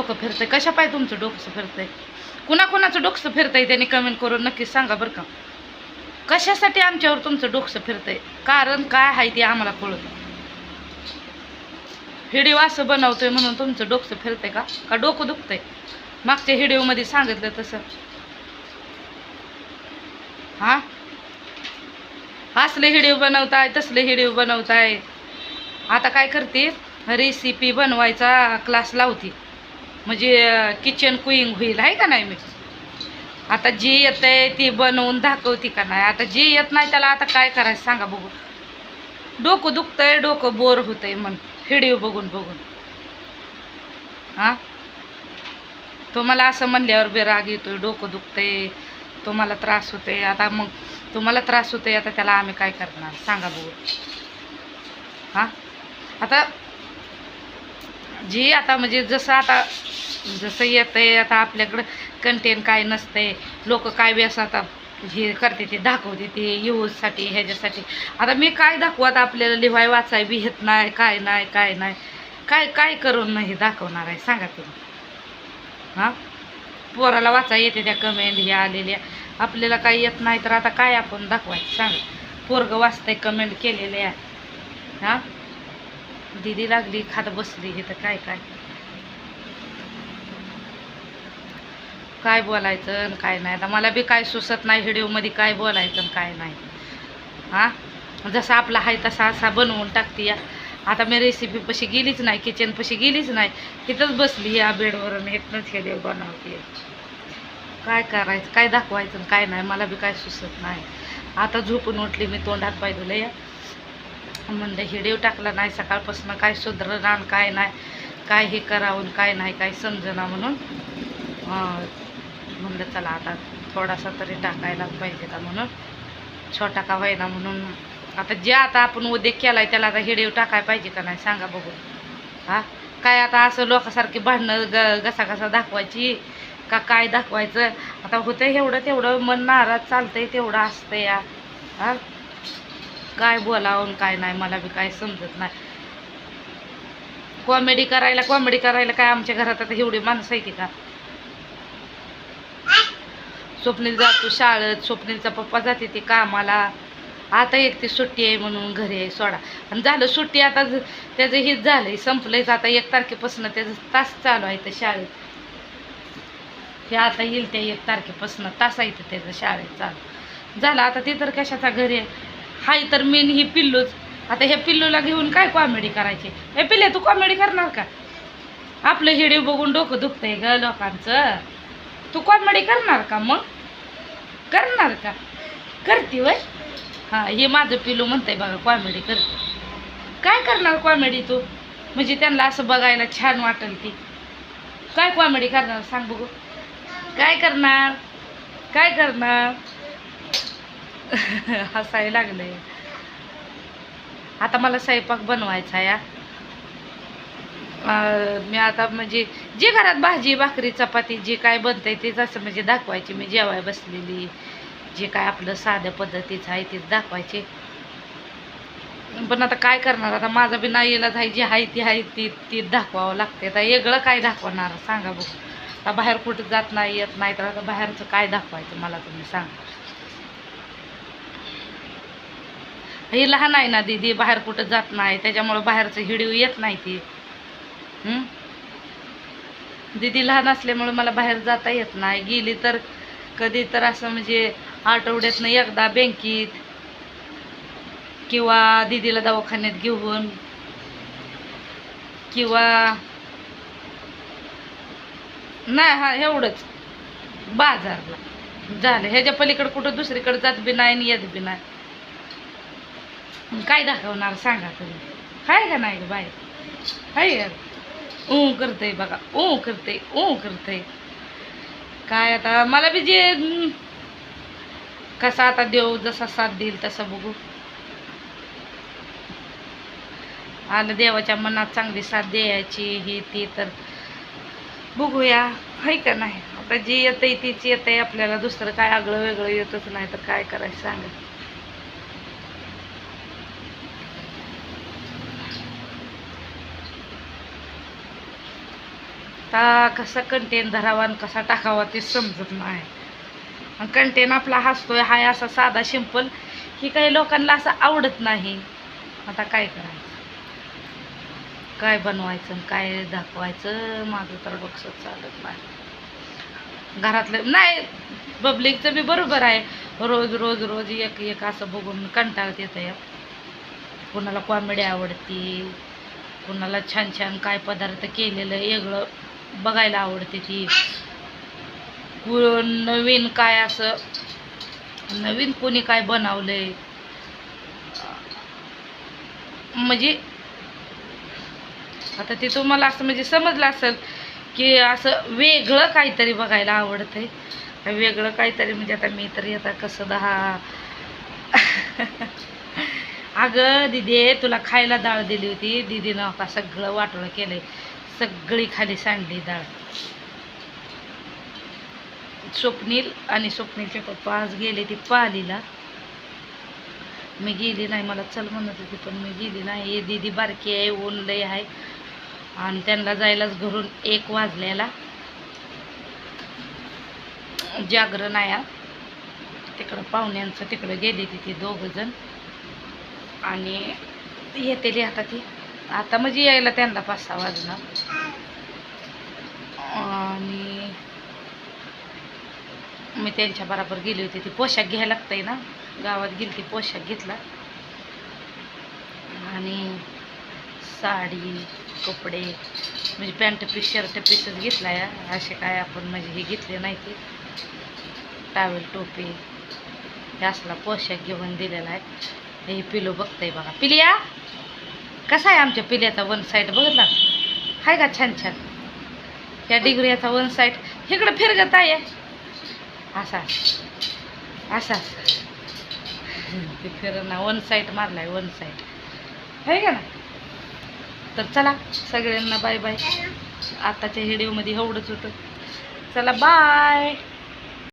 डोकं फिरतंय. कशा पाय तुमचं डोकं फिरतंय? कुणा कुणाचं डोकं फिरतंय? त्यांनी कमेंट करून नक्कीच सांगा बरं का. कशासाठी आमच्यावर तुमचं डोकं फिरतंय? कारण काय आहे ते आम्हाला कळत हिडिओ असं बनवतोय म्हणून तुमचं डोकं फिरतंय का? का डोकं दुखतंय? मागच्या हिडिओमध्ये सांगितलं तसं. हा? असले हिडिओ बनवताय तसले हिडिओ बनवताय. आता काय करते रेसिपी बनवायचा क्लास लावते म्हणजे किचन कुईंग होईल आहे का नाही मी आता जी आहे ती बनवून दाखवते का नाही? आता जी येत नाही त्याला आता काय करायचं सांगा बघू. डोकं दुखतंय डोकं बोर होतंय म्हण व्हिडिओ बघून बघून. हां? तुम्हाला असं म्हणल्यावर बेराग राग येतोय डोकं दुखतंय तुम्हाला त्रास होतोय. आता मग तुम्हाला त्रास होतोय आता त्याला आम्ही काय करणार? सांगा बघू. हां? आता जी आता म्हणजे जसं आता जसं येतंय आता आपल्याकडं कंटेंट काय नसतंय लोक काय बी असं आता हे करते ते दाखवते ते यूजसाठी ह्याच्यासाठी. आता मी काय दाखवू? आता आपल्याला लिवाय वाचाय बी येत नाही काय नाही काय नाही. काय काय करून नाही दाखवणार आहे? सांगा तुम्ही. हां? पोराला वाचाय येते त्या कमेंट ह्या आलेल्या. आपल्याला काय येत नाही तर आता काय आपण दाखवायचं? सांगा. पोरगं वाचतंय कमेंट केलेल्या. हां? दिदी लागली खात बसली हे तर काय काय? काय बोलायचं आणि काय नाही. आता मला बी काय सुचत नाही व्हिडिओमध्ये काय बोलायचं आणि काय नाही. हां? जसं आपला आहे तसा असा बनवून टाकते या. आता मी रेसिपी पशी गेलीच नाही किचन पशी गेलीच नाही. तिथंच बसली या बेडवर आणि एकनंच व्हिडिओ बनवते. काय करायचं काय दाखवायचं आणि काय नाही मला बी काय सुचत नाही. आता झोपून उठली मी तोंडात पाय धुलं या. म्हणलं हिडिओ टाकला नाही सकाळपासून काय सुधरणार आणि काय नाही. काय हे करावं काय नाही काय समजना म्हणून. हां म्हणलं चला आता थोडासा तरी टाकायला पाहिजे का म्हणून. छोटा का होईना म्हणून. आता जे आता आपण उद्योग केलाय त्याला आता हिडीव टाकाय पाहिजे का नाही? सांगा बघू. हा? काय आता असं लोकांसारखी भांडणं ग घसा घसा दाखवायची? का काय दाखवायचं? आता होतं एवढं तेवढं मन नाराज चालतंय तेवढं असतं या. हा? काय बोलावून काय नाही मला बी काय समजत नाही. कॉमेडी करायला कॉमेडी करायला काय आमच्या घरात आता एवढी माणसं आहे की का? स्वप्नील जातो शाळेत स्वप्नीलचा पप्पा जाते ते कामाला. आता एक ती सुट्टी आहे म्हणून घरी आहे सोडा. आणि झालं सुट्टी आता त्याचं हेच झालंय संपलंयच आता एक तारखेपासून त्याचं तास चालू आहे तर शाळेत. हे आता येईल त्या एक तारखेपासून तास आहे तर त्याचं शाळेत चालू. झालं आता ते तर कशाचा घरी आहे? हाय तर मेन ही पिल्लूच. आता ह्या पिल्लूला घेऊन काय कॉमेडी करायची? हे पिल्ले तू कॉमेडी करणार का? आपलं हिडीव बघून डोकं दुखतंय ग लोकांचं. तू कॉमेडी करणार का मग? करणार का? करते वय? हां हे माझं पिलू म्हणतंय बघा कॉमेडी करते. काय करणार कॉमेडी तू? म्हणजे त्यांना असं बघायला छान वाटेल ती. काय कॉमेडी करणार सांग बघू. काय करणार? काय करणार? हसायला लागलंय. आता मला स्वयंपाक बनवायचा आहे हा. मी आता म्हणजे जे घरात भाजी भाकरी चपाती जे काय बनतंय तेच असं म्हणजे दाखवायची. मी जेवाय बसलेली. जे काय आपलं साध्या पद्धतीचं आहे तेच दाखवायचे. पण आता काय करणार? आता माझा बी नाही इलाज आहे जी आहे ती आहे ती ती दाखवावं लागते आता वेगळं काय दाखवणार? सांगा बघू आता बाहेर कुठं जात नाही येत नाही तर आता बाहेरचं काय दाखवायचं मला तुम्ही सांगा. ही लहान आहे ना दीदी बाहेर कुठं जात नाही त्याच्यामुळं बाहेरचं हिडीव येत नाही ती. दीदी लहान असल्यामुळे मला बाहेर जाता येत नाही. गेली तर कधी तर असं म्हणजे आठवड्यातनं एकदा बँकेत किंवा दीदीला दवाखान्यात घेऊन किंवा नाही हा एवढंच. बाजारला. झालं. ह्याच्या पलीकडे कुठं दुसरीकडे जात बी नाही आणि येत बी नाही. काय दाखवणार सांगा तुम्ही काय का नाही बाय हाय का ऊ करते बघा ऊ करते ऊ करते. काय आता मला बी जे कसा आता देव जसा साथ देईल तसा बघू. आणि देवाच्या मनात चांगली साथ द्यायची ही ती तर बघूया हाय का नाही? आता जी येतंय तीच येतंय आपल्याला दुसरं काय आगळं वेगळं येतच नाही तर काय करायचं सांगा. आता कसा कंटेन धरावा आणि कसा टाकावा ते समजत नाही. कंटेन आपला हसतोय हाय असा साधा सिंपल ही काही लोकांना असं आवडत नाही. आता काय करायचं? काय बनवायचं आणि काय दाखवायचं? माझं तर बक्षत चालत नाही. घरातलं नाही पब्लिकचं बी बरोबर आहे. रोज रोज रोज एक एक असं बघून कंटाळत येतं या कुणाला कॉमेडी आवडती कुणाला छान छान काय पदार्थ केलेलं वेगळं. बघायला आवडते ती. नवीन काय असं नवीन कोणी काय बनवलंय? म्हणजे आता ते तुम्हाला असं म्हणजे समजलं असेल की असं वेगळं काहीतरी बघायला आवडतंय. वेगळं काहीतरी म्हणजे आता मी तरी आता कसं दहा. अगं दिदी तुला खायला डाळ दिली होती. दिदीनं का सगळं वाटोळं केलंय. सगळी खाली सांडली डाळ स्वप्नील आणि स्वप्नीलचे पप्पा आज गेले ती पालीला. मी गेली नाही मला चल म्हणत होती पण मी गेली नाही. हे दिदी बारकी आहे ऊन लय आहे. आणि त्यांना जायलाच घरून एक वाजलेला. जागरण आहे तिकडं पाहुण्यांचं तिकडं गेली तिथे दोघंजण दोघं जण. आणि येते लिहाता ती. आता म्हणजे यायला त्यांना पाच सहा वाजणार. आणि मी त्यांच्या बरोबर गेली होती. ती पोशाख घ्यायला लागतंय ना. गावात गेली ती पोशाख घेतला. आणि साडी कपडे म्हणजे पॅन्ट पीस शर्ट पीसच घेतला या. असे काय आपण म्हणजे हे घेतले नाही ते. टावेल टोपी हे असला पोशाख घेऊन दिलेला आहे. हे पिलो बघतंय बघा. पिलिया! कसा आहे आमच्या पिल्याचा वन साईड बघितला? हाय का छान छान? या डिग्रियाचा वन साईड इकडं फिरगत आहे असा असा. ते फिरणा वन साईड मारलाय वन साईड आहे का ना? तर चला सगळ्यांना बाय बाय आताच्या व्हिडिओमध्ये एवढंच होतं. चला बाय